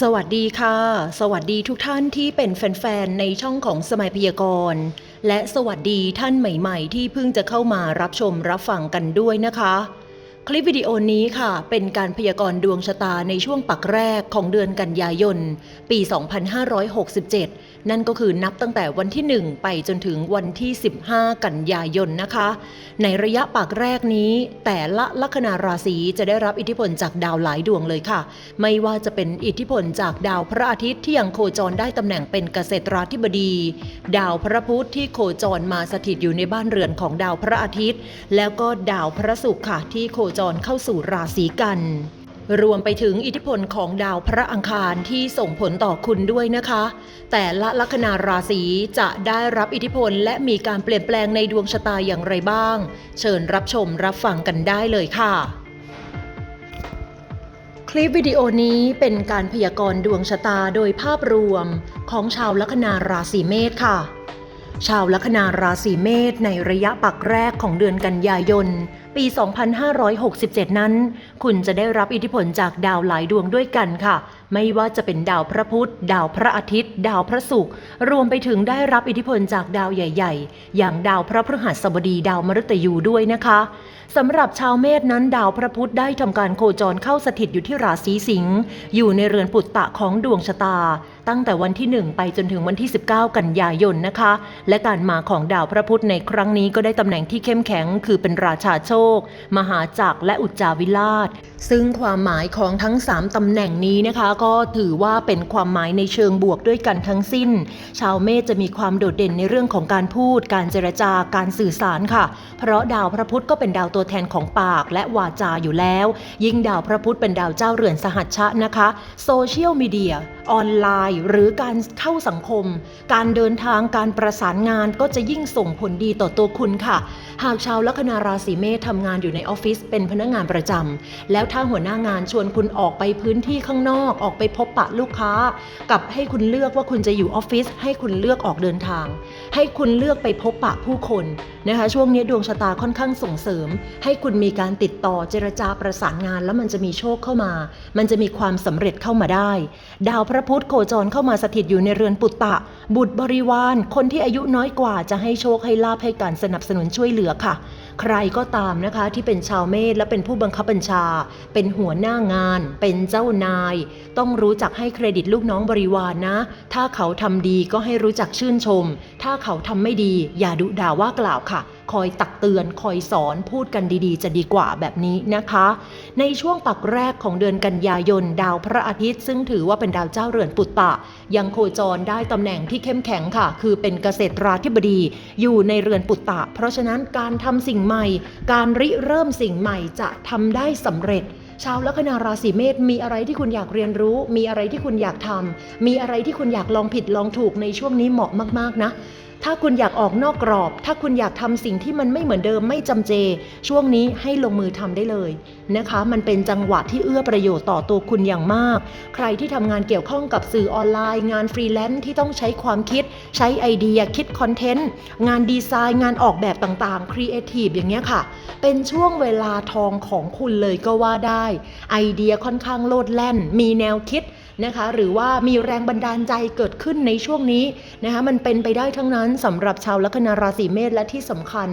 สวัสดีค่ะ สวัสดีทุกท่านที่เป็นแฟนๆ ในช่องของสมัยพยากรณ์ และสวัสดีท่านใหม่ๆ ที่เพิ่งจะเข้ามารับชมรับฟังกันด้วยนะคะ คลิปวิดีโอนี้ค่ะ เป็นการพยากรณ์ดวงชะตาในช่วงปักแรกของเดือนกันยายน ปี 2567 นั่นก็คือนับตั้งแต่วันที่ 1 ไปจนถึงวันที่ 15 กันยายนนะคะ ในระยะปักแรกนี้ แต่ละลัคนาราศีจะได้รับอิทธิพลจากดาวหลายดวงเลยค่ะ ไม่ว่าจะเป็นอิทธิพลจากดาวพระอาทิตย์ที่ยังโคจรได้ตำแหน่งเป็นเกษตราธิบดี ดาวพระพุธที่โคจรมาสถิตอยู่ในบ้านเรือนของดาวพระอาทิตย์ แล้วก็ดาวพระศุกร์ค่ะที่โคจรเข้าสู่ราศีกัน รวมไปถึงอิทธิพลของดาวพระอังคารที่ส่งผลต่อคุณด้วยนะคะ แต่ละลัคนาราศีจะได้รับอิทธิพลและมีการเปลี่ยนแปลงในดวงชะตาอย่างไรบ้าง เชิญรับชมรับฟังกันได้เลยค่ะ คลิปวิดีโอนี้เป็นการพยากรณ์ดวงชะตาโดยภาพรวมของชาวลัคนาราศีเมษค่ะชาวลัคนาราศีเมษในระยะปักแรกของเดือนกันยายน ปี 2567 นั้น คุณจะได้รับอิทธิพลจากดาวหลายดวงด้วยกันค่ะ ไม่ว่าจะเป็นดาวพระพุธ ดาวพระอาทิตย์ ดาวพระศุกร์ รวมไปถึงได้รับอิทธิพลจากดาวใหญ่ ๆ อย่างดาวพระพฤหัสบดี ดาวมฤตยูด้วยนะคะสำหรับชาวเมษนั้นดาวพระพุธได้ทำการโคจรเข้าสถิตอยู่ที่ราศีสิงห์ อยู่ในเรือนปุตตะของดวงชะตา ตั้งแต่วันที่ 1 ไปจนถึงวันที่ 19 กันยายนนะคะ และการมาของดาวพระพุธในครั้งนี้ก็ได้ตำแหน่งที่เข้มแข็ง คือเป็นราชาโชค มหาจักรและอุจจาวิราช ซึ่งความหมายของทั้ง 3ตำแหน่งนี้นะคะ ก็ถือว่าเป็นความหมายในเชิงบวกด้วยกันทั้งสิ้น ชาวเมษจะมีความโดดเด่นในเรื่องของการพูด การเจรจาการสื่อสารค่ะ เพราะดาวพระพุธก็เป็นดาวตัวแทนของปากและวาจาอยู่แล้ว ยิ่งดาวพระพุธเป็นดาวเจ้าเรือนสหัชชะนะคะโซเชียลมีเดียออนไลน์หรือการเข้าสังคม การเดินทางการประสานงานก็จะยิ่งส่งผลดีต่อตัวคุณค่ะ หากชาวลัคนาราศีเมษทำงานอยู่ในออฟฟิศเป็นพนักงานประจำแล้วถ้าหัวหน้างานชวนคุณออกไปพื้นที่ข้างนอก ออกไปพบปะลูกค้า กับให้คุณเลือกว่าคุณจะอยู่ออฟฟิศให้คุณเลือกออกเดินทาง ให้คุณเลือกไปพบปะผู้คนนะคะ ช่วงนี้ดวงชะตาค่อนข้างส่งเสริม ให้คุณมีการติดต่อเจรจาประสานงาน แล้วมันจะมีโชคเข้ามา มันจะมีความสำเร็จเข้ามาได้ ดาวพระพุธโคจรเข้ามาสถิตอยู่ในเรือนปุตตะ บุตรบริวาร คนที่อายุน้อยกว่าจะให้โชคให้ลาภให้การสนับสนุนช่วยเหลือค่ะ ใครก็ตามนะคะที่เป็นชาวเมษและเป็นผู้บังคับบัญชา เป็นหัวหน้างาน เป็นเจ้านาย ต้องรู้จักให้เครดิตลูกน้องบริวารนะ ถ้าเขาทำดีก็ให้รู้จักชื่นชม ถ้าเขาทำไม่ดี อย่าดุด่าว่ากล่าวค่ะ คอยตักเตือน คอยสอนพูดกันดีๆ จะดีกว่าแบบนี้นะคะ ในช่วงปักแรกของเดือนกันยายน ดาวพระอาทิตย์ ซึ่งถือว่าเป็นดาวเจ้าเรือนปุตตะ ยังโคจรได้ตำแหน่งที่เข้มแข็งค่ะ คือเป็นเกษตราธิบดีอยู่ในเรือนปุตตะ เพราะฉะนั้นการทำสิ่งใหม่ การริเริ่มสิ่งใหม่จะทำได้สำเร็จชาวลัคนาราศีเมษมีอะไรที่คุณอยากเรียนรู้ มีอะไรที่คุณอยากทำมีอะไรที่คุณอยากลองผิดลองถูกในช่วงนี้เหมาะมากๆนะ ถ้าคุณอยากออกนอกกรอบ ถ้าคุณอยากทำสิ่งที่มันไม่เหมือนเดิมไม่จำเจ ช่วงนี้ให้ลงมือทำได้เลยนะคะ มันเป็นจังหวะที่เอื้อประโยชน์ต่อตัวคุณอย่างมาก ใครที่ทำงานเกี่ยวข้องกับสื่อออนไลน์ งานฟรีแลนซ์ที่ต้องใช้ความคิด ใช้ไอเดียคิดคอนเทนต์ งานดีไซน์งานออกแบบต่างๆครีเอทีฟอย่างเงี้ยค่ะ เป็นช่วงเวลาทองของคุณเลยก็ว่าได้ ไอเดียค่อนข้างโลดแล่น มีแนวคิด นะคะหรือว่ามีแรงบันดาลใจเกิดขึ้นในช่วงนี้นะคะมันเป็นไปได้ทั้งนั้นสำหรับชาวลัคนาราศีเมษและที่สำคัญ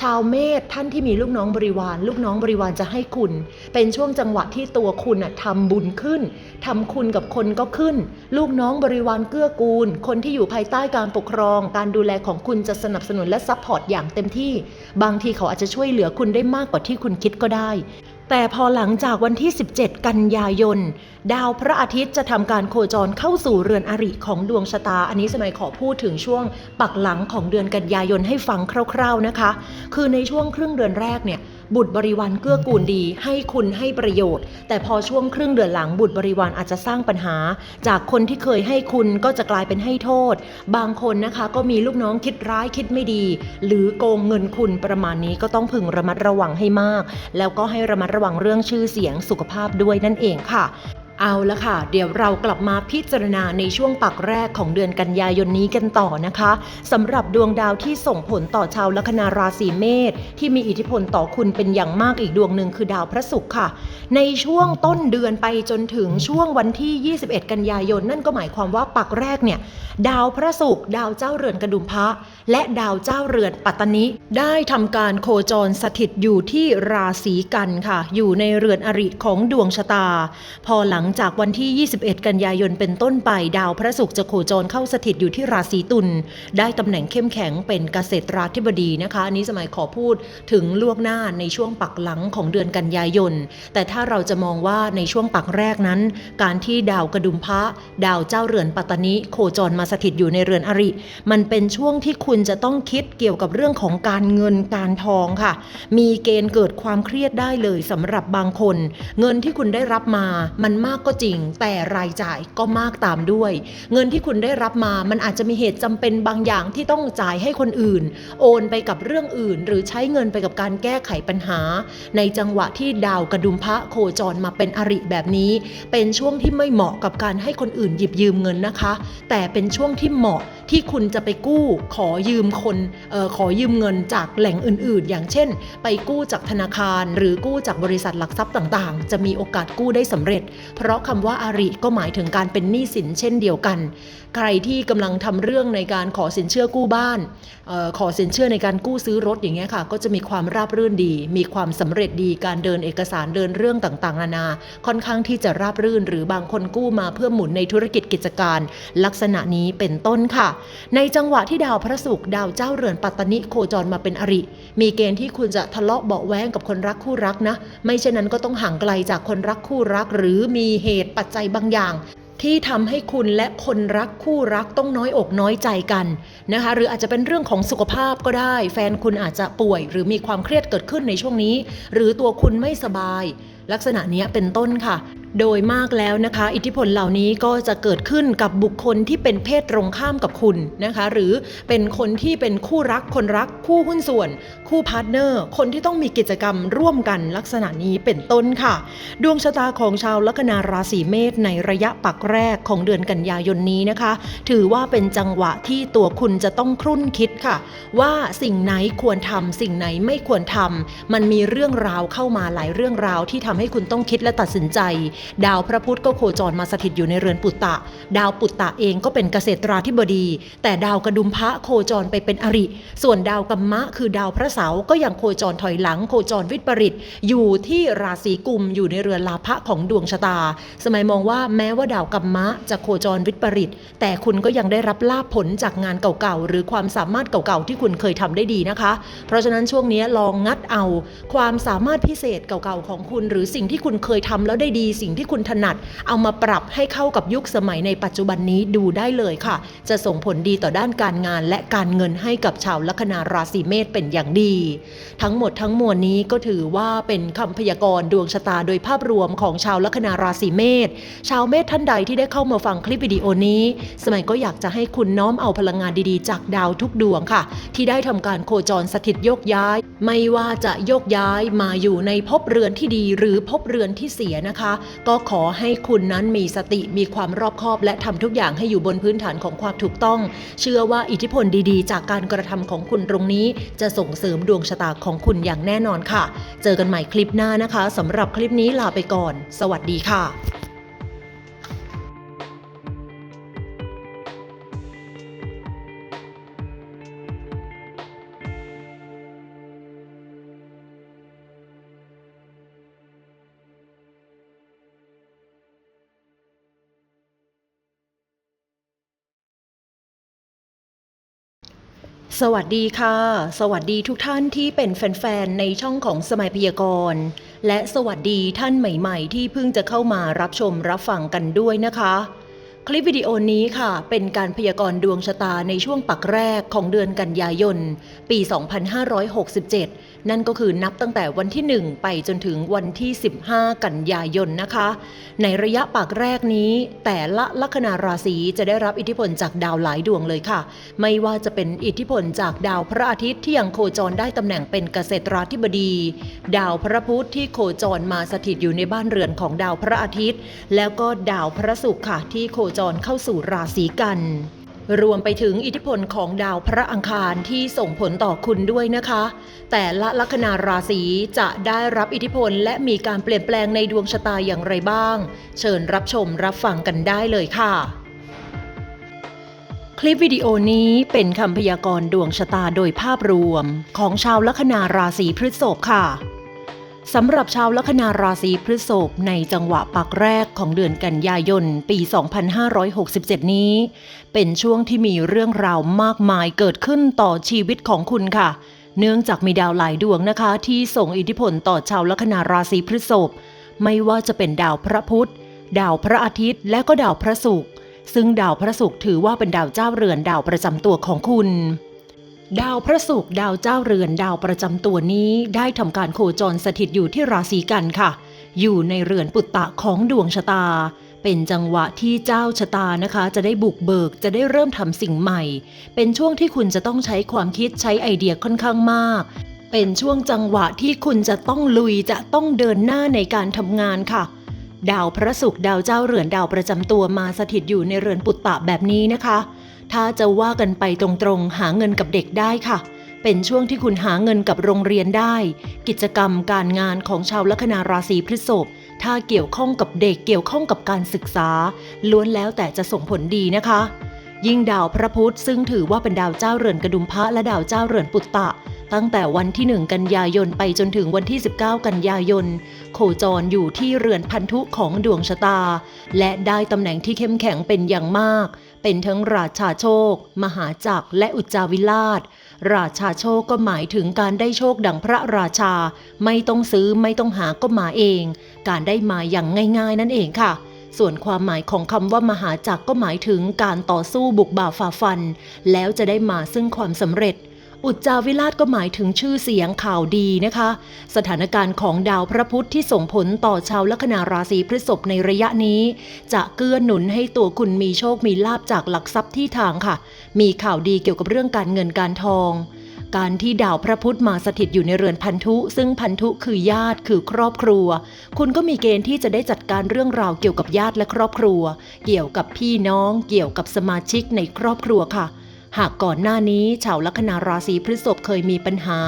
ชาวเมษท่านที่มีลูกน้องบริวาร ลูกน้องบริวารจะให้คุณ เป็นช่วงจังหวะที่ตัวคุณน่ะทำบุญขึ้นทำคุณกับคนก็ขึ้น ลูกน้องบริวารเกื้อกูล คนที่อยู่ภายใต้การปกครอง การดูแลของคุณจะสนับสนุนและซัพพอร์ตอย่างเต็มที่ บางทีเขาอาจจะช่วยเหลือคุณได้มากกว่าที่คุณคิดก็ได้ แต่พอหลังจากวันที่ 17 กันยายน ดาวพระอาทิตย์จะทำการโคจรเข้าสู่เรือนอริของดวงชะตา อันนี้สมัยขอพูดถึงช่วงปักหลังของเดือนกันยายนให้ฟังคร่าว ๆนะคะ คือในช่วงครึ่งเดือนแรกเนี่ย บุตรบริวารเกื้อกูลดี ให้คุณให้ประโยชน์ แต่พอช่วงครึ่งเดือนหลังบุตรบริวารอาจจะสร้างปัญหา จากคนที่เคยให้คุณก็จะกลายเป็นให้โทษ บางคนนะคะก็มีลูกน้องคิดร้ายคิดไม่ดี หรือโกงเงินคุณประมาณนี้ก็ต้องพึงระมัดระวังให้มาก แล้วก็ให้ระมัดระวังเรื่องชื่อเสียงสุขภาพด้วยนั่นเองค่ะ เอาละค่ะ เดี๋ยวเรากลับมาพิจารณาในช่วงปักแรกของเดือนกันยายนนี้กันต่อนะคะสำหรับดวงดาวที่ส่งผลต่อชาวลัคนาราศีเมษที่มีอิทธิพลต่อคุณเป็นอย่างมากอีกดวงหนึ่งคือดาวพระศุกร์ค่ะ ในช่วงต้นเดือนไปจนถึงช่วงวันที่ 21 กันยายน นั่นก็หมายความว่าปักแรกเนี่ยดาวพระศุกร์ดาวเจ้าเรือนกระดุมพระ และดาวเจ้าเรือนปัตตนิได้ทำการโคจรสถิตอยู่ที่ราศีกันค่ะ อยู่ในเรือนอริของดวงชะตา พอหลังจากวันที่ 21 กันยายนเป็นต้นไปดาวพระศุกร์จะโคจรเข้าสถิตอยู่ที่ราศีตุลได้ตำแหน่งเข้มแข็งเป็นเกษตราธิบดีนะคะอันนี้สมัยขอพูดถึงล่วงหน้าในช่วงปักหลังของเดือนกันยายน แต่ถ้าเราจะมองว่าในช่วงปักแรกนั้น การที่ดาวกระดุมพระดาวเจ้าเรือนปัตตนิโคจรมาสถิตอยู่ในเรือนอริ มันเป็นช่วงที่คุณจะต้องคิดเกี่ยวกับเรื่องของการเงินการทองค่ะ มีเกณฑ์เกิดความเครียดได้เลยสำหรับบางคน เงินที่คุณได้รับมามันมากก็จริง แต่รายจ่ายก็มากตามด้วย เงินที่คุณได้รับมามันอาจจะมีเหตุจำเป็นบางอย่างที่ต้องจ่ายให้คนอื่น โอนไปกับเรื่องอื่น หรือใช้เงินไปกับการแก้ไขปัญหา ในจังหวะที่ดาวกระดุมพระโคจรมาเป็นอริแบบนี้ เป็นช่วงที่ไม่เหมาะกับการให้คนอื่นหยิบยืมเงินนะคะ แต่เป็นช่วงที่เหมาะที่คุณจะไปกู้ขอยืมคนออขอยืมเงินจากแหล่งอื่น ๆ อย่างเช่น ไปกู้จากธนาคาร หรือกู้จากบริษัทหลักทรัพย์ต่าง ๆ จะมีโอกาสกู้ได้สำเร็จเพราะคำว่าอาริก็หมายถึงการเป็นหนี้สินเช่นเดียวกัน ใครที่กำลังทำเรื่องในการขอสินเชื่อกู้บ้านออขอสินเชื่อในการกู้ซื้อรถอย่างเงี้ยค่ะ ก็จะมีความราบรื่นดี มีความสำเร็จดีการเดินเอกสารเดินเรื่องต่างๆ นานา ค่อนข้างที่จะราบรื่น หรือบางคนกู้มาเพื่อหมุนในธุรกิจกิจการ ลักษณะนี้เป็นต้นค่ะ ในจังหวะที่ดาวพระศุกร์ดาวเจ้าเรือนปัตตนิโคจรมาเป็นอริ มีเกณฑ์ที่คุณจะทะเลาะเบาแว้งกับคนรักคู่รักนะ ไม่เช่นนั้นก็ต้องห่างไกลจากคนรักคู่รัก หรือมีเหตุปัจจัยบางอย่าง ที่ทำให้คุณและคนรักคู่รักต้องน้อยอกน้อยใจกันนะคะ หรืออาจจะเป็นเรื่องของสุขภาพก็ได้ แฟนคุณอาจจะป่วย หรือมีความเครียดเกิดขึ้นในช่วงนี้ หรือตัวคุณไม่สบาย ลักษณะนี้เป็นต้นค่ะ โดยมากแล้วนะคะ อิทธิพลเหล่านี้ก็จะเกิดขึ้นกับบุคคลที่เป็นเพศตรงข้ามกับคุณนะคะ หรือเป็นคนที่เป็นคู่รักคนรักคู่หุ้นส่วน คู่พาร์ทเนอร์ คนที่ต้องมีกิจกรรมร่วมกันลักษณะนี้เป็นต้นค่ะ ดวงชะตาของชาวลัคนาราศีเมษในระยะปักแรกของเดือนกันยายนนี้นะคะ ถือว่าเป็นจังหวะที่ตัวคุณจะต้องครุ่นคิดค่ะ ว่าสิ่งไหนควรทำสิ่งไหนไม่ควรทำมันมีเรื่องราวเข้ามาหลายเรื่องราวที่ทำให้คุณต้องคิดและตัดสินใจดาวพระพุธก็โคจรมาสถิตอยู่ในเรือนปุตตะ ดาวปุตตะเองก็เป็นเกษตราธิบดี แต่ดาวกระดุมพระโคจรไปเป็นอริ ส่วนดาวกัมมะ คือดาวพระเสาร์ก็ยังโคจรถอยหลังโคจรวิปริต อยู่ที่ราศีกุมอยู่ในเรือนลาภะของดวงชะตา สมัยมองว่าแม้ว่าดาวกัมมะจะโคจรวิปริต แต่คุณก็ยังได้รับลาภผลจากงานเก่าๆหรือความสามารถเก่าๆที่คุณเคยทำได้ดีนะคะ เพราะฉะนั้นช่วงนี้ลองงัดเอา ความสามารถพิเศษเก่าๆของคุณ หรือสิ่งที่คุณเคยทำแล้วได้ดีสิ่งที่คุณถนัด เอามาปรับให้เข้ากับยุคสมัยในปัจจุบันนี้ดูได้เลยค่ะ จะส่งผลดีต่อด้านการงานและการเงินให้กับชาวลัคนาราศีเมษเป็นอย่างดี ทั้งหมดทั้งมวลนี้ก็ถือว่าเป็นคำพยากรณ์ดวงชะตาโดยภาพรวมของชาวลัคนาราศีเมษชาวเมษท่านใดที่ได้เข้ามาฟังคลิปวิดีโอนี้ สมัยก็อยากจะให้คุณน้อมเอาพลังงานดีๆ จากดาวทุกดวงค่ะ ที่ได้ทำการโคจรสถิตโยกย้าย ไม่ว่าจะโยกย้ายมาอยู่ในภพเรือนที่ดีหรือภพเรือนที่เสียนะคะก็ขอให้คุณนั้นมีสติมีความรอบคอบ และทำทุกอย่างให้อยู่บนพื้นฐานของความถูกต้อง เชื่อว่าอิทธิพลดีๆ จากการกระทำของคุณตรงนี้ จะส่งเสริมดวงชะตาของคุณอย่างแน่นอนค่ะ เจอกันใหม่คลิปหน้านะคะสำหรับคลิปนี้ลาไปก่อน สวัสดีค่ะ สวัสดีค่ะ สวัสดีทุกท่านที่เป็นแฟนๆ ในช่องของสมัยพยากรณ์ และสวัสดีท่านใหม่ๆ ที่เพิ่งจะเข้ามารับชมรับฟังกันด้วยนะคะ คลิปวิดีโอนี้ค่ะ เป็นการพยากรณ์ดวงชะตาในช่วงปักแรกของเดือนกันยายน ปี 2567นั่นก็คือนับตั้งแต่วันที่ 1 ไปจนถึงวันที่ 15 กันยายนนะคะ ในระยะปักแรกนี้ แต่ละลัคนาราศีจะได้รับอิทธิพลจากดาวหลายดวงเลยค่ะ ไม่ว่าจะเป็นอิทธิพลจากดาวพระอาทิตย์ที่ยังโคจรได้ตำแหน่งเป็นเกษตราธิบดี ดาวพระพุธที่โคจรมาสถิตอยู่ในบ้านเรือนของดาวพระอาทิตย์ แล้วก็ดาวพระศุกร์ค่ะที่โคจรเข้าสู่ราศีกัน รวมไปถึงอิทธิพลของดาวพระอังคารที่ส่งผลต่อคุณด้วยนะคะ แต่ละลัคนาราศีจะได้รับอิทธิพลและมีการเปลี่ยนแปลงในดวงชะตาอย่างไรบ้าง เชิญรับชมรับฟังกันได้เลยค่ะคลิปวิดีโอนี้เป็นคำพยากรณ์ดวงชะตาโดยภาพรวมของชาวลัคนาราศีพฤษภค่ะ สำหรับชาวลัคนาราศีพฤษภในจังหวะปักแรกของเดือนกันยายนปี 2567 นี้ เป็นช่วงที่มีเรื่องราวมากมายเกิดขึ้นต่อชีวิตของคุณค่ะ เนื่องจากมีดาวหลายดวงนะคะ ที่ส่งอิทธิพลต่อชาวลัคนาราศีพฤษภไม่ว่าจะเป็นดาวพระพุธ ดาวพระอาทิตย์ และก็ดาวพระศุกร์ซึ่งดาวพระศุกร์ถือว่าเป็นดาวเจ้าเรือนดาวประจำตัวของคุณ ดาวพระศุกร์ดาวเจ้าเรือนดาวประจำตัวนี้ได้ทำการโคจรสถิตอยู่ที่ราศีกันค่ะ อยู่ในเรือนปุตตะของดวงชะตา เป็นจังหวะที่เจ้าชะตานะคะ จะได้บุกเบิกจะได้เริ่มทำสิ่งใหม่ เป็นช่วงที่คุณจะต้องใช้ความคิดใช้ไอเดียค่อนข้างมาก เป็นช่วงจังหวะที่คุณจะต้องลุยจะต้องเดินหน้าในการทำงานค่ะดาวพระศุกร์ดาวเจ้าเรือนดาวประจำตัวมาสถิตอยู่ในเรือนปุตตะแบบนี้นะคะ ถ้าจะว่ากันไปตรงๆ หาเงินกับเด็กได้ค่ะ เป็นช่วงที่คุณหาเงินกับโรงเรียนได้ กิจกรรมการงานของชาวลัคนาราศีพฤษภถ้าเกี่ยวข้องกับเด็กเกี่ยวข้องกับการศึกษา ล้วนแล้วแต่จะส่งผลดีนะคะ ยิ่งดาวพระพุธซึ่งถือว่าเป็นดาวเจ้าเรือนกระดุมพระและดาวเจ้าเรือนปุตตะ ตั้งแต่วันที่ 1 กันยายนไปจนถึงวันที่ 19 กันยายน โคจรอยู่ที่เรือนพันธุของดวงชะตา และได้ตำแหน่งที่เข้มแข็งเป็นอย่างมาก เป็นทั้งราชาโชค มหาจักรและอุจจาวิราชราชาโชคก็หมายถึงการได้โชคดังพระราชา ไม่ต้องซื้อไม่ต้องหาก็มาเอง การได้มาอย่างง่ายๆนั่นเองค่ะ ส่วนความหมายของคำว่ามหาจักรก็หมายถึงการต่อสู้บุกบ่าฝ่าฟัน แล้วจะได้มาซึ่งความสำเร็จ อุจจาวิราชก็หมายถึงชื่อเสียงข่าวดีนะคะ สถานการณ์ของดาวพระพุธที่ส่งผลต่อชาวลัคนาราศีพฤษภในระยะนี้ จะเกื้อหนุนให้ตัวคุณมีโชคมีลาบจากหลักทรัพย์ที่ทางค่ะ มีข่าวดีเกี่ยวกับเรื่องการเงินการทองการที่ดาวพระพุธมาสถิตอยู่ในเรือนพันธุ ซึ่งพันธุคือญาติคือครอบครัว คุณก็มีเกณฑ์ที่จะได้จัดการเรื่องราวเกี่ยวกับญาติและครอบครัว เกี่ยวกับพี่น้อง เกี่ยวกับสมาชิกในครอบครัวค่ะ หากก่อนหน้านี้ชาวลัคนาราศีพฤษภเคยมีปัญหา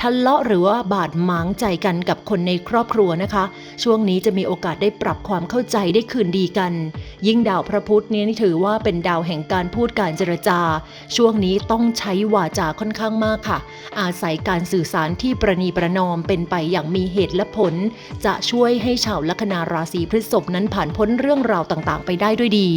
ทะเลาะหรือว่าบาดหมางใจกันกับคนในครอบครัวนะคะ ช่วงนี้จะมีโอกาสได้ปรับความเข้าใจได้คืนดีกัน ยิ่งดาวพระพุธนี่ยนี่ถือว่าเป็นดาวแห่งการพูดการเจรจา ช่วงนี้ต้องใช้วาจาค่อนข้างมากค่ะ อาศัยการสื่อสารที่ประนีประนอมเป็นไปอย่างมีเหตุและผล จะช่วยให้ชาวลัคนาราศีพฤษภนั้นผ่านพ้นเรื่องราวต่างๆ ไปได้ด้วยดี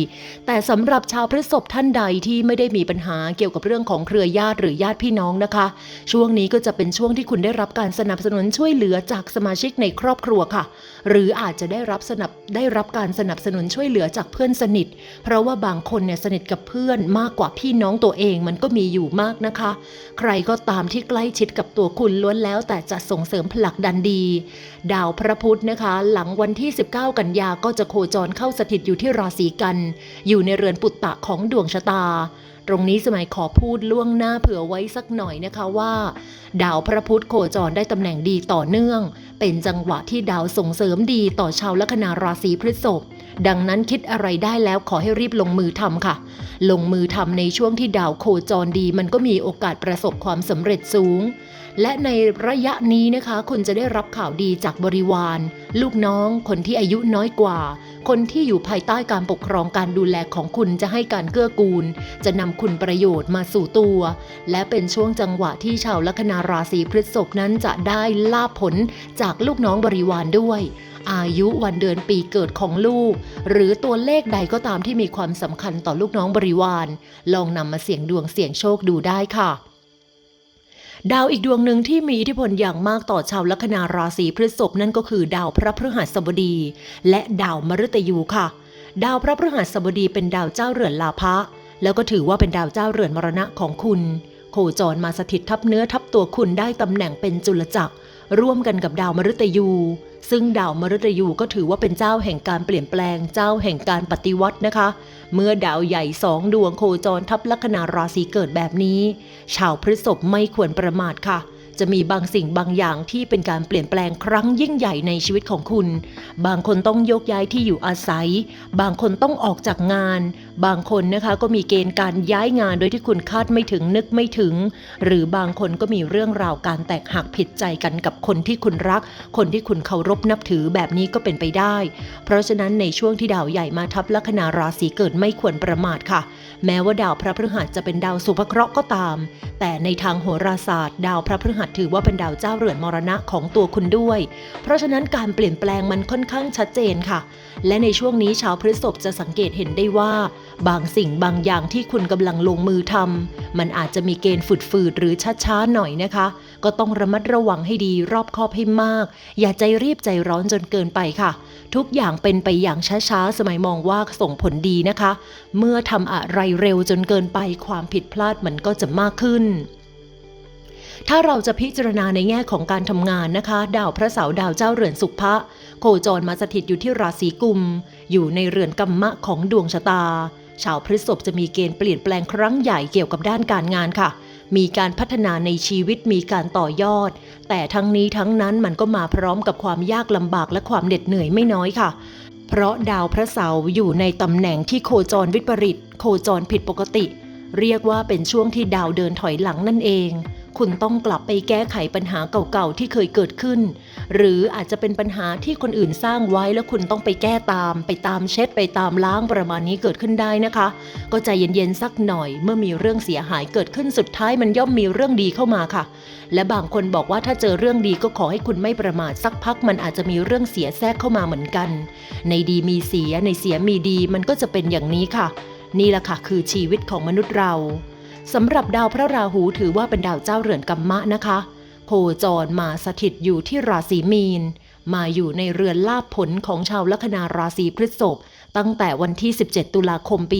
แต่สำหรับชาวพฤษภท่านใดที่ไม่ได้มีปัญหาเกี่ยวกับเรื่องของเครือญาติหรือญาติพี่น้องนะคะ ช่วงนี้ก็จะเป็นช่วงที่คุณได้รับการสนับสนุนช่วยเหลือจากสมาชิกในครอบครัวค่ะ หรืออาจจะได้รับสนับได้รับการสนับสนุนช่วยเหลือจากเพื่อนสนิท เพราะว่าบางคนเนี่ยสนิทกับเพื่อนมากกว่าพี่น้องตัวเองมันก็มีอยู่มากนะคะ ใครก็ตามที่ใกล้ชิดกับตัวคุณล้วนแล้ว แต่จะส่งเสริมผลักดันดี ดาวพระพุธนะคะ หลังวันที่ 19 กันยาก็จะโคจรเข้าสถิตอยู่ที่ราศีกัน อยู่ในเรือนปุตตะของดวงชะตา รงนี้สมัยขอพูดล่วงหน้าเผื่อไว้สักหน่อยนะคะว่า ดาวพระพุธโคจรได้ตำแหน่งดีต่อเนื่อง เป็นจังหวะที่ดาวส่งเสริมดีต่อชาวลัคนาราศีพฤษภดังนั้นคิดอะไรได้แล้วขอให้รีบลงมือทำค่ะ ลงมือทำในช่วงที่ดาวโคจรดีมันก็มีโอกาสประสบความสำเร็จสูง และในระยะนี้นะคะ คุณจะได้รับข่าวดีจากบริวาร ลูกน้องคนที่อายุน้อยกว่า คนที่อยู่ภายใต้การปกครองการดูแลของคุณจะให้การเกื้อกูล จะนำคุณประโยชน์มาสู่ตัว และเป็นช่วงจังหวะที่ชาวลัคนาราศีพฤษภนั้นจะได้ลาภผลจากลูกน้องบริวารด้วยอายุวันเดือนปีเกิดของลูก หรือตัวเลขใดก็ตามที่มีความสำคัญต่อลูกน้องบริวาร ลองนำมาเสี่ยงดวงเสี่ยงโชคดูได้ค่ะ ดาวอีกดวงหนึ่งที่มีอิทธิพลอย่างมากต่อชาวลัคนาราศีพฤษภนั่นก็คือดาวพระพฤหัสบดี และดาวมฤตยูค่ะ ดาวพระพฤหัสบดีเป็นดาวเจ้าเรือนลาภะแล้วก็ถือว่าเป็นดาวเจ้าเรือนมรณะของคุณ โคจรมาสถิตทับเนื้อทับตัวคุณได้ตำแหน่งเป็นจุลจักรร่วมกันกับดาวมฤตยู ซึ่งดาวมฤตยูก็ถือว่าเป็นเจ้าแห่งการเปลี่ยนแปลงเจ้าแห่งการปฏิวัตินะคะ เมื่อดาวใหญ่สองดวงโคจรทับลัคนาราศีเกิดแบบนี้ ชาวพฤษภไม่ควรประมาทค่ะ จะมีบางสิ่งบางอย่างที่เป็นการเปลี่ยนแปลงครั้งยิ่งใหญ่ในชีวิตของคุณ บางคนต้องยกย้ายที่อยู่อาศัย บางคนต้องออกจากงาน บางคนนะคะก็มีเกณฑ์การย้ายงานโดยที่คุณคาดไม่ถึงนึกไม่ถึง หรือบางคนก็มีเรื่องราวการแตกหักผิดใจกันกับคนที่คุณรัก คนที่คุณเคารพนับถือแบบนี้ก็เป็นไปได้ เพราะฉะนั้นในช่วงที่ดาวใหญ่มาทับลัคนาราศีเกิดไม่ควรประมาทค่ะ แม้ว่าดาวพระพฤหัสจะเป็นดาวสุภเคราะห์ก็ตาม แต่ในทางโหราศาสตร์ ดาวพระพฤหัสถือว่าเป็นดาวเจ้าเรือนมรณะของตัวคุณด้วย เพราะฉะนั้นการเปลี่ยนแปลงมันค่อนข้างชัดเจนค่ะ และในช่วงนี้ชาวพฤษภจะสังเกตเห็นได้ว่า บางสิ่งบางอย่างที่คุณกำลังลงมือทำมันอาจจะมีเกณฑ์ฝืดๆหรือช้าๆหน่อยนะคะ ก็ต้องระมัดระวังให้ดีรอบคอบให้มาก อย่าใจรีบใจร้อนจนเกินไปค่ะ ทุกอย่างเป็นไปอย่างช้าๆสมัยมองว่าส่งผลดีนะคะ เมื่อทำอะไรเร็วจนเกินไปความผิดพลาดมันก็จะมากขึ้น ถ้าเราจะพิจารณาในแง่ของการทำงานนะคะ ดาวพระเสาร์ดาวเจ้าเรือนสุภะโคจรมาสถิตอยู่ที่ราศีกุม อยู่ในเรือนกรรมะของดวงชะตา ชาวพฤษภจะมีเกณฑ์เปลี่ยนแปลงครั้งใหญ่เกี่ยวกับด้านการงานค่ะมีการพัฒนาในชีวิตมีการต่อยอด แต่ทั้งนี้ทั้งนั้นมันก็มาพร้อมกับความยากลำบากและความเหน็ดเหนื่อยไม่น้อยค่ะ เพราะดาวพระเสาร์อยู่ในตำแหน่งที่โคจรวิปริต โคจรผิดปกติ เรียกว่าเป็นช่วงที่ดาวเดินถอยหลังนั่นเอง คุณต้องกลับไปแก้ไขปัญหาเก่าๆที่เคยเกิดขึ้น หรืออาจจะเป็นปัญหาที่คนอื่นสร้างไว้แล้วคุณต้องไปแก้ตาม ไปตามเช็ดไปตามล้างประมาณนี้เกิดขึ้นได้นะคะ ก็ใจเย็นๆสักหน่อย เมื่อมีเรื่องเสียหายเกิดขึ้นสุดท้ายมันย่อมมีเรื่องดีเข้ามาค่ะ และบางคนบอกว่าถ้าเจอเรื่องดีก็ขอให้คุณไม่ประมาทสักพัก มันอาจจะมีเรื่องเสียแทรกเข้ามาเหมือนกัน ในดีมีเสียในเสียมีดีมันก็จะเป็นอย่างนี้ค่ะ นี่แหละค่ะคือชีวิตของมนุษย์เรา สำหรับดาวพระราหูถือว่าเป็นดาวเจ้าเรือนกัมมะนะคะ โคจรมาสถิตอยู่ที่ราศีมีน มาอยู่ในเรือนลาภผลของชาวลัคนาราศีพฤษภตั้งแต่วันที่ 17 ตุลาคมปี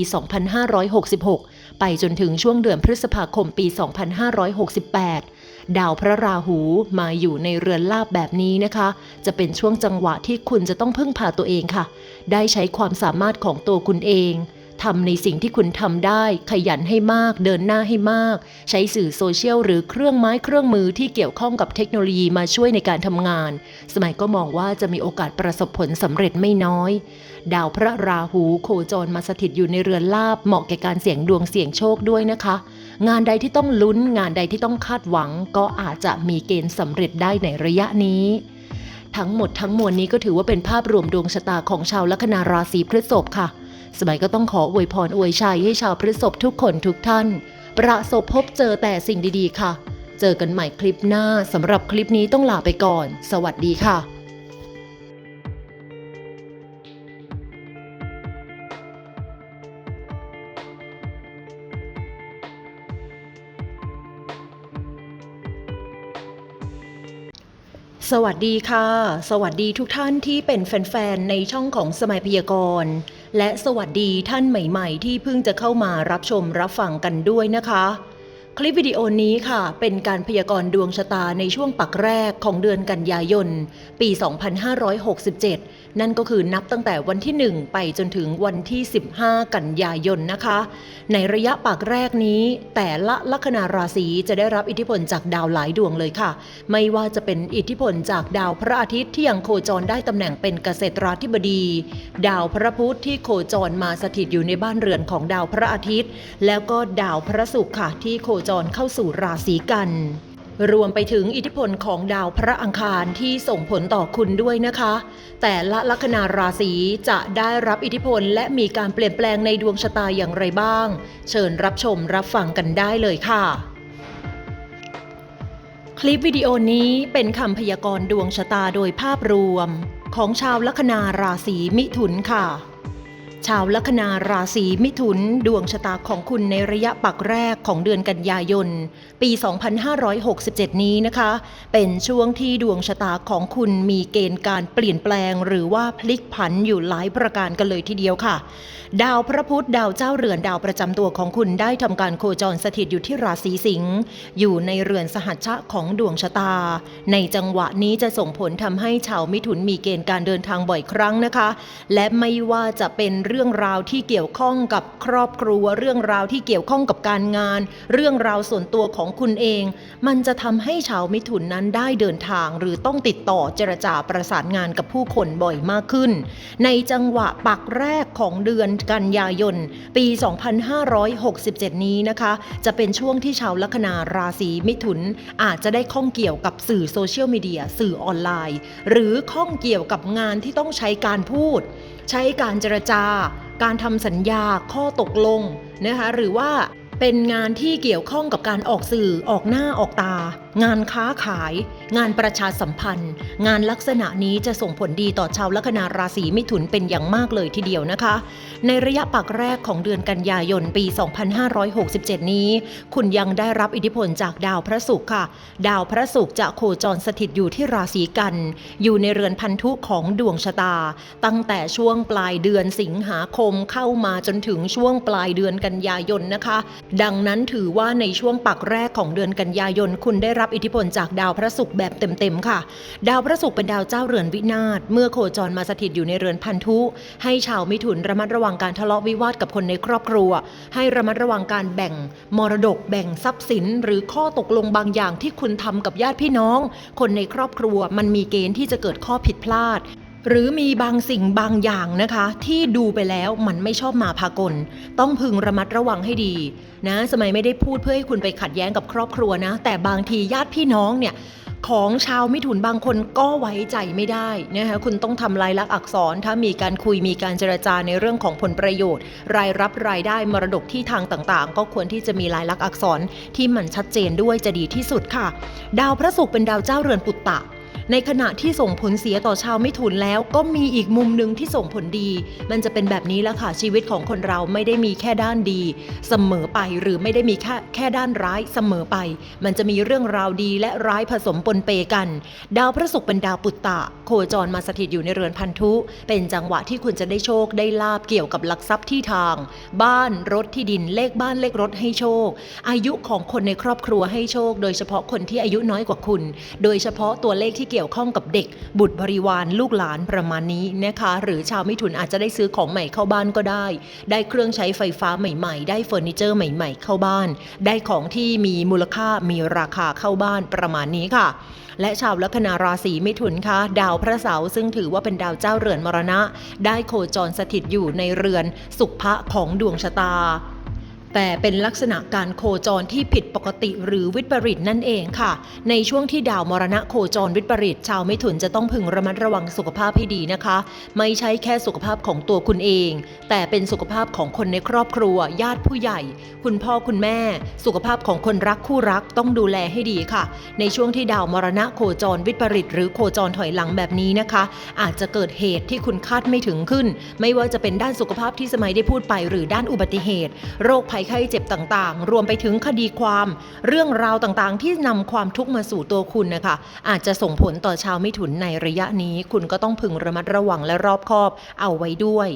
2566 ไปจนถึงช่วงเดือนพฤษภาคมปี 2568 ดาวพระราหูมาอยู่ในเรือนลาบแบบนี้นะคะ จะเป็นช่วงจังหวะที่คุณจะต้องพึ่งพาตัวเองค่ะ ได้ใช้ความสามารถของตัวคุณเอง ทำในสิ่งที่คุณทำได้ ขยันให้มาก เดินหน้าให้มาก ใช้สื่อโซเชียลหรือเครื่องไม้เครื่องมือที่เกี่ยวข้องกับเทคโนโลยีมาช่วยในการทำงาน สมัยก็มองว่าจะมีโอกาสประสบผลสำเร็จไม่น้อย ดาวพระราหูโคจรมาสถิตอยู่ในเรือนลาบเหมาะแก่การเสี่ยงดวงเสี่ยงโชคด้วยนะคะ งานใดที่ต้องลุ้น งานใดที่ต้องคาดหวัง ก็อาจจะมีเกณฑ์สำเร็จได้ในระยะนี้ทั้งหมดทั้งมวลนี้ก็ถือว่าเป็นภาพรวมดวงชะตาของชาวลัคนาราศีพฤษภค่ะ สมัยก็ต้องขออวยพรอวยชัยให้ชาวพฤษภทุกคนทุกท่าน ประสบพบเจอแต่สิ่งดีๆ ค่ะ เจอกันใหม่คลิปหน้าสำหรับคลิปนี้ต้องลาไปก่อน สวัสดีค่ะสวัสดีค่ะ สวัสดีทุกท่านที่เป็นแฟนๆ ในช่องของสมัยพยากรณ์ และสวัสดีท่านใหม่ๆ ที่เพิ่งจะเข้ามารับชมรับฟังกันด้วยนะคะ คลิปวิดีโอนี้ค่ะ เป็นการพยากรณ์ดวงชะตาในช่วงปักแรกของเดือนกันยายน ปี 2567 นั่นก็คือนับตั้งแต่วันที่ 1 ไปจนถึงวันที่ 15 กันยายนนะคะ ในระยะปักแรกนี้ แต่ละลัคนาราศีจะได้รับอิทธิพลจากดาวหลายดวงเลยค่ะ ไม่ว่าจะเป็นอิทธิพลจากดาวพระอาทิตย์ที่ยังโคจรได้ตำแหน่งเป็นเกษตราธิบดี ดาวพระพุธที่โคจรมาสถิตอยู่ในบ้านเรือนของดาวพระอาทิตย์ แล้วก็ดาวพระศุกร์ค่ะที่โคจรเข้าสู่ราศีกัน รวมไปถึงอิทธิพลของดาวพระอังคารที่ส่งผลต่อคุณด้วยนะคะ แต่ละลัคนาราศีจะได้รับอิทธิพลและมีการเปลี่ยนแปลงในดวงชะตาอย่างไรบ้าง เชิญรับชมรับฟังกันได้เลยค่ะคลิปวิดีโอนี้เป็นคำพยากรณ์ดวงชะตาโดยภาพรวม ของชาวลัคนาราศีมิถุนค่ะ ชาวลัคนาราศีมิถุนดวงชะตาของคุณในระยะปักแรกของเดือนกันยายน ปี 2567 นี้นะคะ เป็นช่วงที่ดวงชะตาของคุณมีเกณฑ์การเปลี่ยนแปลง หรือว่าพลิกผันอยู่หลายประการกันเลยทีเดียวค่ะ ดาวพระพุธดาวเจ้าเรือนดาวประจำตัวของคุณได้ทำการโคจรสถิตอยู่ที่ราศีสิงห์อยู่ในเรือนสหัชชะของดวงชะตา ในจังหวะนี้จะส่งผลทำให้ชาวมิถุนมีเกณฑ์การเดินทางบ่อยครั้งนะคะ และไม่ว่าจะเป็นเรื่องราวที่เกี่ยวข้องกับครอบครัว เรื่องราวที่เกี่ยวข้องกับการงาน เรื่องราวส่วนตัวของคุณเอง มันจะทำให้ชาวมิถุนนั้นได้เดินทาง หรือต้องติดต่อเจรจาประสานงานกับผู้คนบ่อยมากขึ้น ในจังหวะปักแรกของเดือนกันยายน ปี 2567 นี้นะคะ จะเป็นช่วงที่ชาวลัคนาราศีมิถุน อาจจะได้ข้องเกี่ยวกับสื่อโซเชียลมีเดียสื่อออนไลน์ หรือข้องเกี่ยวกับงานที่ต้องใช้การพูด ใช้การเจรจาการทำสัญญาข้อตกลงนะคะหรือว่า เป็นงานที่เกี่ยวข้องกับการออกสื่อออกหน้าออกตา งานค้าขาย งานประชาสัมพันธ์ งานลักษณะนี้จะส่งผลดีต่อชาวลัคนาราศีมิถุนเป็นอย่างมากเลยทีเดียวนะคะ ในระยะปักแรกของเดือนกันยายนปี 2567 นี้ คุณยังได้รับอิทธิพลจากดาวพระศุกร์ค่ะ ดาวพระศุกร์จะโคจรสถิตอยู่ที่ราศีกัน อยู่ในเรือนพันธุของดวงชะตา ตั้งแต่ช่วงปลายเดือนสิงหาคมเข้ามาจนถึงช่วงปลายเดือนกันยายนนะคะดังนั้นถือว่าในช่วงปักแรกของเดือนกันยายนคุณได้รับอิทธิพลจากดาวพระศุกร์แบบเต็มๆค่ะ ดาวพระศุกร์เป็นดาวเจ้าเรือนวินาศเมื่อโคจรมาสถิตอยู่ในเรือนพันธุ ให้ชาวมิถุนระมัดระวังการทะเลาะวิวาทกับคนในครอบครัว ให้ระมัดระวังการแบ่งมรดกแบ่งทรัพย์สิน หรือข้อตกลงบางอย่างที่คุณทำกับญาติพี่น้อง คนในครอบครัวมันมีเกณฑ์ที่จะเกิดข้อผิดพลาด หรือมีบางสิ่งบางอย่างนะคะ ที่ดูไปแล้วมันไม่ชอบมาพากล ต้องพึงระมัดระวังให้ดีนะสมัยไม่ได้พูดเพื่อให้คุณไปขัดแย้งกับครอบครัวนะ แต่บางทีญาติพี่น้องเนี่ยของชาวมิถุนบางคนก็ไว้ใจไม่ได้นะคะคุณต้องทำลายลักษณ์อักษร ถ้ามีการคุยมีการเจรจาในเรื่องของผลประโยชน์ รายรับรายได้มรดกที่ทางต่างๆ ก็ควรที่จะมีลายลักษณ์อักษรที่มันชัดเจนด้วยจะดีที่สุดค่ะ ดาวพระศุกร์เป็นดาวเจ้าเรือนปุตตะ ในขณะที่ส่งผลเสียต่อชาวมิถุนแล้วก็มีอีกมุมหนึ่งที่ส่งผลดี มันจะเป็นแบบนี้แหละค่ะชีวิตของคนเราไม่ได้มีแค่ด้านดี เสมอไปหรือไม่ได้มีแค่แค่ด้านร้ายเสมอไป มันจะมีเรื่องราวดีและร้ายผสมปนเปกัน ดาวพระศุกร์เป็นดาวปุตตะ โคจรมาสถิตอยู่ในเรือนพันธุ เป็นจังหวะที่คุณจะได้โชคได้ลาบเกี่ยวกับหลักทรัพย์ที่ทาง บ้านรถที่ดินเลขบ้านเลขรถให้โชค อายุของคนในครอบครัวให้โชค โดยเฉพาะคนที่อายุน้อยกว่าคุณ โดยเฉพาะตัวเลขที่เกี่ยวี่ยวข้องกับเด็ก บุตรบริวารลูกหลานประมาณนี้นะคะ หรือชาวมิถุนอาจจะได้ซื้อของใหม่เข้าบ้านก็ได้ ได้เครื่องใช้ไฟฟ้าใหม่ๆ ได้เฟอร์นิเจอร์ใหม่ ๆ เข้าบ้าน ได้ของที่มีมูลค่ามีราคาเข้าบ้านประมาณนี้ค่ะ และชาวลัคนาราศีมิถุนคะดาวพระเสาร์ซึ่งถือว่าเป็นดาวเจ้าเรือนมรณะ ได้โคจรสถิตอยู่ในเรือนสุขภะของดวงชะตา แต่เป็นลักษณะการโคจรที่ผิดปกติหรือวิปริตนั่นเองค่ะ ในช่วงที่ดาวมรณะโคจรวิปริตชาวมิถุนจะต้องพึงระมัดระวังสุขภาพให้ดีนะคะ ไม่ใช่แค่สุขภาพของตัวคุณเอง แต่เป็นสุขภาพของคนในครอบครัว ญาติผู้ใหญ่ คุณพ่อคุณแม่ สุขภาพของคนรักคู่รักต้องดูแลให้ดีค่ะ ในช่วงที่ดาวมรณะโคจรวิปริตหรือโคจรถอยหลังแบบนี้นะคะ อาจจะเกิดเหตุที่คุณคาดไม่ถึงขึ้น ไม่ว่าจะเป็นด้านสุขภาพที่สมัยได้พูดไป หรือด้านอุบัติเหตุ โรคภัยไข้เจ็บต่างๆ รวมไปถึงคดีความ เรื่องราวต่างๆ ที่นำความทุกข์มาสู่ตัวคุณนะคะ อาจจะส่งผลต่อชาวมิถุนในระยะนี้ คุณก็ต้องพึงระมัดระวังและรอบคอบเอาไว้ด้วย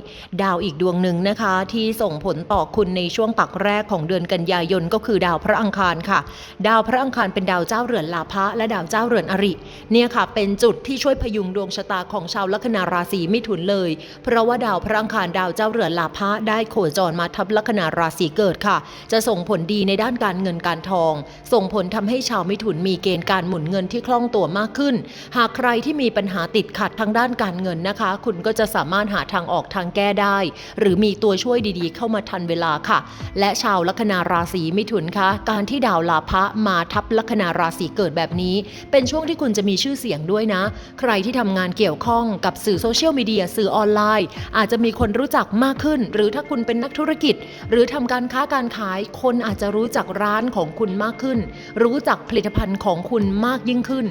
ดาวอีกดวงหนึ่งนะคะ ที่ส่งผลต่อคุณในช่วงปักแรกของเดือนกันยายนก็คือดาวพระอังคารค่ะ ดาวพระอังคารเป็นดาวเจ้าเรือนลาภะและดาวเจ้าเรือนอริ เนี่ยค่ะ เป็นจุดที่ช่วยพยุงดวงชะตาของชาวลัคนาราศีมิถุนเลย เพราะว่าดาวพระอังคารดาวเจ้าเรือนลาภะได้โคจรมาทับลัคนาราศีเกิดค่ะ จะส่งผลดีในด้านการเงินการทอง ส่งผลทำให้ชาวมิถุนมีเกณฑ์การหมุนเงินที่คล่องตัวมากขึ้น หากใครที่มีปัญหาติดขัดทางด้านการเงินนะคะ คุณก็จะสามารถหาทางออกทางแก้ได้ หรือมีตัวช่วยดีๆ เข้ามาทันเวลาค่ะ และชาวลัคนาราศีมิถุนคะการที่ดาวลาภะมาทับลัคนาราศีเกิดแบบนี้ เป็นช่วงที่คุณจะมีชื่อเสียงด้วยนะ ใครที่ทำงานเกี่ยวข้องกับสื่อโซเชียลมีเดียสื่อออนไลน์ อาจจะมีคนรู้จักมากขึ้น หรือถ้าคุณเป็นนักธุรกิจ หรือทำการค้าการขายคนอาจจะรู้จักร้านของคุณมากขึ้น รู้จักผลิตภัณฑ์ของคุณมากยิ่งขึ้น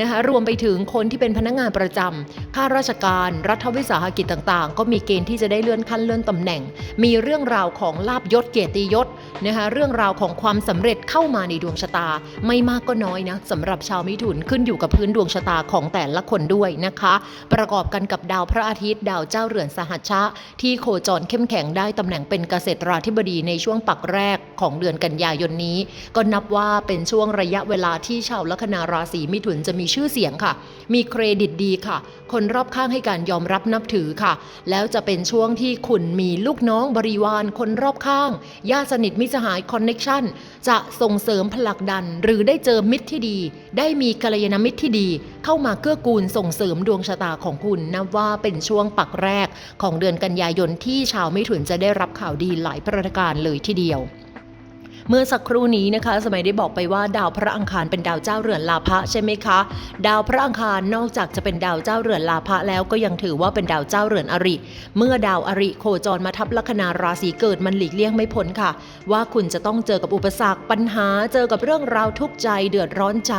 นะคะรวมไปถึงคนที่เป็นพนักงานประจำข้าราชการ รัฐวิสาหกิจต่างๆ ก็มีเกณฑ์ที่จะได้เลื่อนขั้นเลื่อนตำแหน่ง มีเรื่องราวของลาบยศเกียรติยศนะคะเรื่องราวของความสำเร็จเข้ามาในดวงชะตา ไม่มากก็น้อยนะสำหรับชาวมิถุนขึ้นอยู่กับพื้นดวงชะตาของแต่ละคนด้วยนะคะ ประกอบกันกับดาวพระอาทิตย์ ดาวเจ้าเรือนสหัชชะ ที่โคจรเข้มแข็งได้ตำแหน่งเป็นเกษตราธิบดีในช่วงปักแรกของเดือนกันยายนนี้ ก็นับว่าเป็นช่วงระยะเวลาที่ชาวลัคนาราศีมิถุนจะมีชื่อเสียงค่ะ มีเครดิตดีค่ะ คนรอบข้างให้การยอมรับนับถือค่ะ แล้วจะเป็นช่วงที่คุณมีลูกน้องบริวารคนรอบข้างญาติสนิทมิสหายคอนเน็ชันจะส่งเสริมผลักดัน หรือได้เจอมิตรที่ดี ได้มีกัลยาณมิตรที่ดี เข้ามาเกื้อกูลส่งเสริมดวงชะตาของคุณนับว่าเป็นช่วงปักแรกของเดือนกันยายนที่ชาวมิถุนจะได้รับข่าวดีหลายประการเลยทีีเดียว เมื่อสักครู่นี้นะคะ สมัยได้บอกไปว่าดาวพระอังคารเป็นดาวเจ้าเรือนลาภะใช่ไหมคะ ดาวพระอังคารนอกจากจะเป็นดาวเจ้าเรือนลาภะแล้วก็ยังถือว่าเป็นดาวเจ้าเรือนอริ เมื่อดาวอริโคจรมาทับลัคนาราศีเกิดมันหลีกเลี่ยงไม่พ้นค่ะ ว่าคุณจะต้องเจอกับอุปสรรคปัญหาเจอกับเรื่องราวทุกข์ใจเดือดร้อนใจ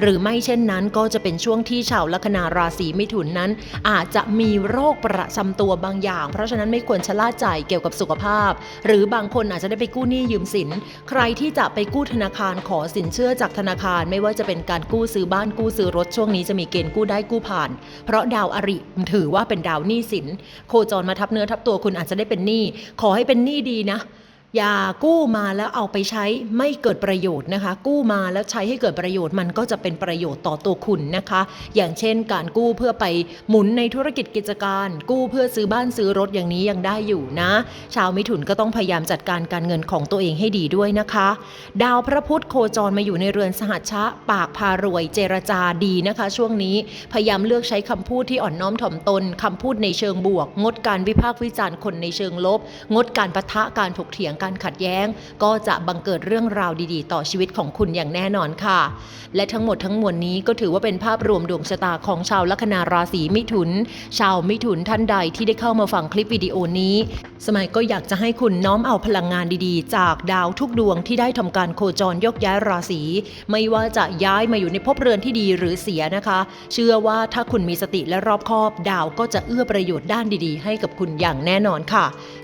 หรือไม่เช่นนั้นก็จะเป็นช่วงที่ชาวลัคนาราศีมิถุนนั้น อาจจะมีโรคประจำตัวบางอย่าง เพราะฉะนั้นไม่ควรชะล่าใจเกี่ยวกับสุขภาพ หรือบางคนอาจจะได้ไปกู้หนี้ยืมสินใครที่จะไปกู้ธนาคารขอสินเชื่อจากธนาคารไม่ว่าจะเป็นการกู้ซื้อบ้านกู้ซื้อรถช่วงนี้จะมีเกณฑ์กู้ได้กู้ผ่าน เพราะดาวอริถือว่าเป็นดาวหนี้สิน โคจรมาทับเนื้อทับตัวคุณอาจจะได้เป็นหนี้ขอให้เป็นหนี้ดีนะ อย่ากู้มาแล้วเอาไปใช้ไม่เกิดประโยชน์นะคะ กู้มาแล้วใช้ให้เกิดประโยชน์มันก็จะเป็นประโยชน์ต่อตัวคุณนะคะ อย่างเช่น การกู้เพื่อไปหมุนในธุรกิจกิจการ กู้เพื่อซื้อบ้านซื้อรถอย่างนี้ยังได้อยู่นะ ชาวมิถุนก็ต้องพยายามจัดการการเงินของตัวเองให้ดีด้วยนะคะ ดาวพระพุธโคจรมาอยู่ในเรือนสหัชชะ ปากพารวยเจรจาดีนะคะ ช่วงนี้พยายามเลือกใช้คำพูดที่อ่อนน้อมถ่อมตนคำพูดในเชิงบวก งดการวิพากษ์วิจารณ์คนในเชิงลบ งดการปะทะการถกเถียงการขัดแย้ง ก็จะบังเกิดเรื่องราวดีๆ ต่อชีวิตของคุณอย่างแน่นอนค่ะ และทั้งหมดทั้งมวลนี้ก็ถือว่าเป็นภาพรวมดวงชะตาของชาวลัคนาราศีมิถุน ชาวมิถุนท่านใดที่ได้เข้ามาฟังคลิปวิดีโอนี้ สมัยก็อยากจะให้คุณน้อมเอาพลังงานดีๆ จากดาวทุกดวงที่ได้ทำการโคจรยกย้ายราศีไม่ว่าจะย้ายมาอยู่ในภพเรือนที่ดีหรือเสียนะคะ เชื่อว่าถ้าคุณมีสติและรอบคอบดาวก็จะเอื้อประโยชน์ด้านดีๆ ให้กับคุณอย่างแน่นอนค่ะ